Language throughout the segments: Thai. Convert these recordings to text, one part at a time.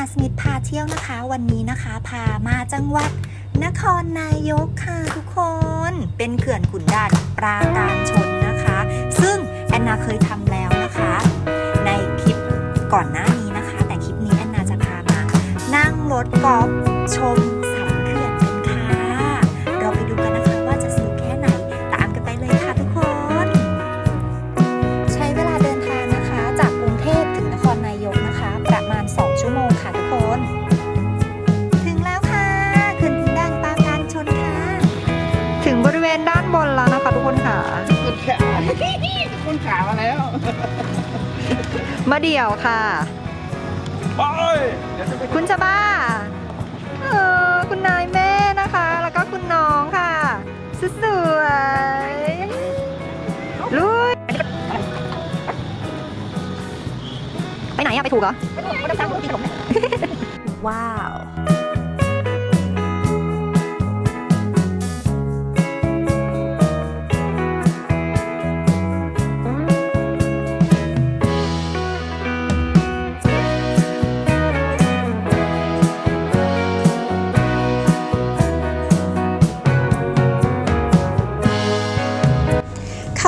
นาสมิธพาเที่ยวนะคะ วันนี้นะคะพามาจังหวัดนครนายกค่ะทุกคน เป็นเขื่อนขุนด่านปราการชน นะคะทุกคนค่ะคุณขาคุณขามาแล้ว มาเดี่ยวค่ะ ไปเดี๋ยวจะไปคุณชะบ้าเออคุณนายแม่นะคะ แล้วก็คุณน้องค่ะสวยๆลุยไปไหนอะไปถูกเหรอ ว้าว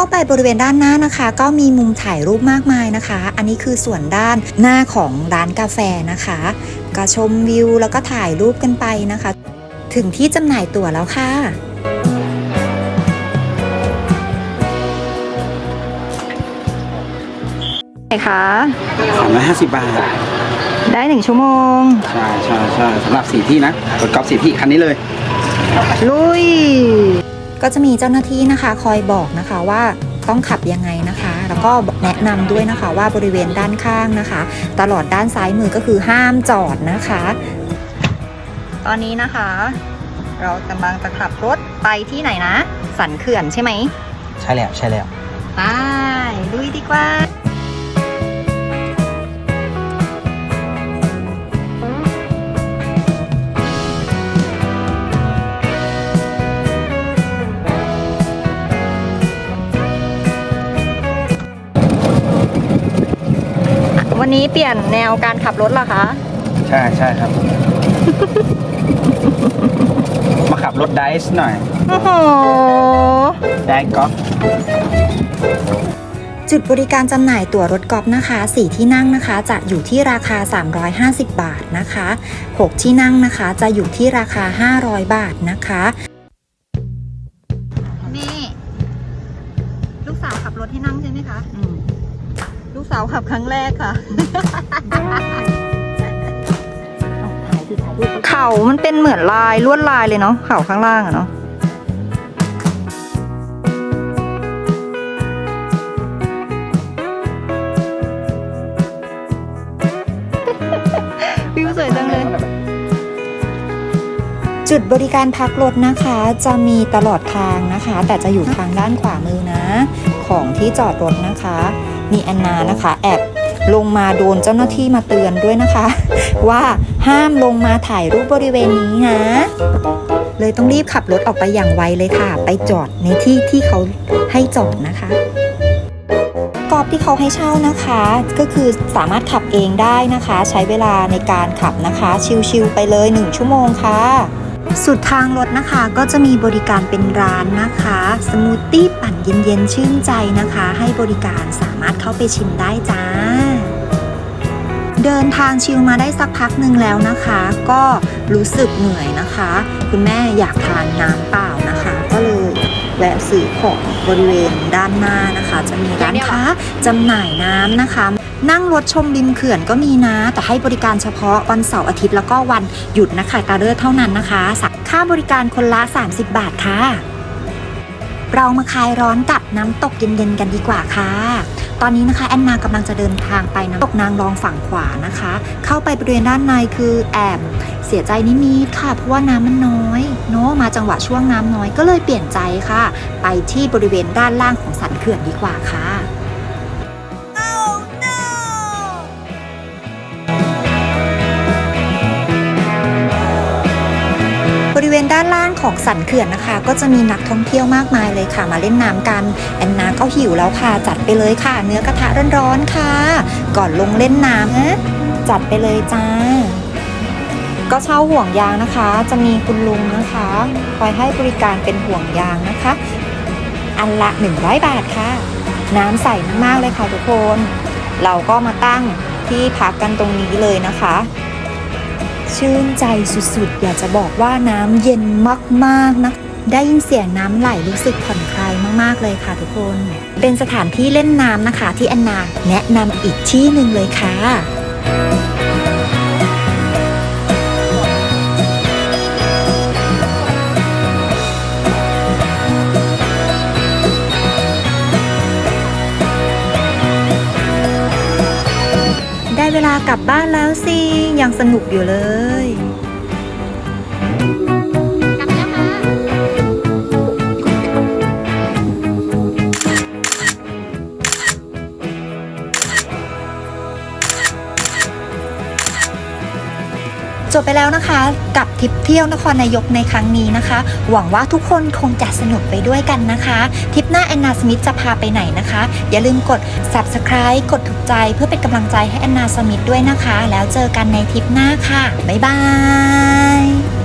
าไปบริเวณด้านหน้านะคะ ก็มีมุมถ่ายรูปมากมายนะคะ อันนี้คือส่วนด้านหน้าของร้านกาแฟนะคะ ก็ชมวิวแล้วก็ถ่ายรูปกันไปนะคะ ถึงที่จำหน่ายตั๋วแล้วค่ะไหนคะสามร้อยห้าสิบบาท ได้หนึ่งชั่วโมง ใช่ใช่ใช่สำหรับสี่ที่นะรถกอล์ฟสี่ที่คันนี้เลย ลุย ก็จะมีเจ้าหน้าที่นะคะคอยบอกนะคะว่าต้องขับยังไงนะคะ แล้วก็แนะนำด้วยนะคะว่าบริเวณด้านข้างนะคะ ตลอดด้านซ้ายมือก็คือห้ามจอดนะคะ ตอนนี้นะคะ เรากำลังจะขับรถไปที่ไหนนะ สันเขื่อนใช่ไหม ใช่แล้วใช่แล้วไปลุยดีกว่า นนี้เปลี่ยนแนวการขับรถเหรอคะ ใช่ใช่ครับ มาขับรถไดส์หน่อย โอ้โห ไดส์กอล์ฟจุดบริการจำหน่ายตั๋วรถกอล์ฟนะคะ 4 ที่นั่งนะคะ จะอยู่ที่ราคา 350 บาทนะคะ 6 ที่นั่งนะคะ จะอยู่ที่ราคา 500 บาทนะคะ ขับครั้งแรกค่ะ เขามันเป็นเหมือนลายลวดลายเลยเนาะเขาข้างล่างอะเนาะ จุดบริการพักรถนะคะจะมีตลอดทางนะคะ แต่จะอยู่ทางด้านขวามือนะ ของที่จอดรถนะคะ มีแอนนานะคะแอบลงมาโดนเจ้าหน้าที่มาเตือนด้วยนะคะ ว่าห้ามลงมาถ่ายรูปบริเวณนี้นะ เลยต้องรีบขับรถออกไปอย่างไวเลยค่ะ ไปจอดในที่ที่เขาให้จอดนะคะกรอบที่เขาให้เช่านะคะ ก็คือสามารถขับเองได้นะคะ ใช้เวลาในการขับนะคะ ชิลๆไปเลย 1 ชั่วโมงค่ะ สุดทางรถนะคะก็จะมีบริการเป็นร้านนะคะ สมูทตี้ปั่นเย็นๆชื่นใจนะคะ ให้บริการสามารถเข้าไปชิมได้จ้า เดินทางชิลมาได้สักพักหนึ่งแล้วนะคะ ก็รู้สึกเหนื่อยนะคะ คุณแม่อยากทานน้ำเปล่านะคะ แวะซื้อของบริเวณด้านหน้านะคะ จะมีร้านค้าจำหน่ายน้ำนะคะ นั่งรถชมริมเขื่อนก็มีนะ แต่ให้บริการเฉพาะวันเสาร์อาทิตย์แล้วก็วันหยุดนะคะตาเลิศเท่านั้นนะคะค่าบริการคนละ 30 บาทค่ะ เรามาคลายร้อนกับน้ำตกเย็นๆกันดีกว่าค่ะ ตอนนี้นะคะแอนนากำลังจะเดินทางไปน้ำตกนางรองฝั่งขวานะคะ เข้าไปบริเวณด้านในคือแอบเสียใจนิดๆค่ะ เพราะว่าน้ำมันน้อยเนาะมาจังหวะช่วงน้ำน้อยก็เลยเปลี่ยนใจค่ะ ไปที่บริเวณด้านล่างของสันเขื่อนดีกว่าค่ะบริเวณด้านล่าง ของสันเขื่อนนะคะ ก็จะมีนักท่องเที่ยวมากมายเลยค่ะ มาเล่นน้ำกันแอนนาก็หิวแล้วค่ะ จัดไปเลยค่ะ เนื้อกระทะร้อนๆค่ะ ก่อนลงเล่นน้ำนะจัดไปเลยจ้า ก็เช่าห่วงยางนะคะ จะมีคุณลุงนะคะคอยให้บริการเป็นห่วงยางนะคะ อันละ 100 บาทค่ะ น้ำใสมากๆเลยค่ะทุกคน เราก็มาตั้งที่พักกันตรงนี้เลยนะคะ ชื่นใจสุดๆ อยากจะบอกว่าน้ำเย็นมากๆนะได้ยินเสียงน้ำไหลรู้สึกผ่อนคลายมากๆเลยค่ะทุกคน เป็นสถานที่เล่นน้ำนะคะ ที่แอนนาแนะนำอีกที่หนึ่งเลยค่ะ เวลากลับบ้านแล้วสิ ยังสนุกอยู่เลย จบไปแล้วนะคะ กับทริปเที่ยวนครนายกในครั้งนี้นะคะ หวังว่าทุกคนคงจะสนุกไปด้วยกันนะคะทริปหน้าแอนนาสมิธจะพาไปไหนนะคะ อย่าลืมกด subscribe กดถูกใจเพื่อเป็นกำลังใจให้แอนนาสมิธด้วยนะคะ แล้วเจอกันในทริปหน้าค่ะ บ๊ายบาย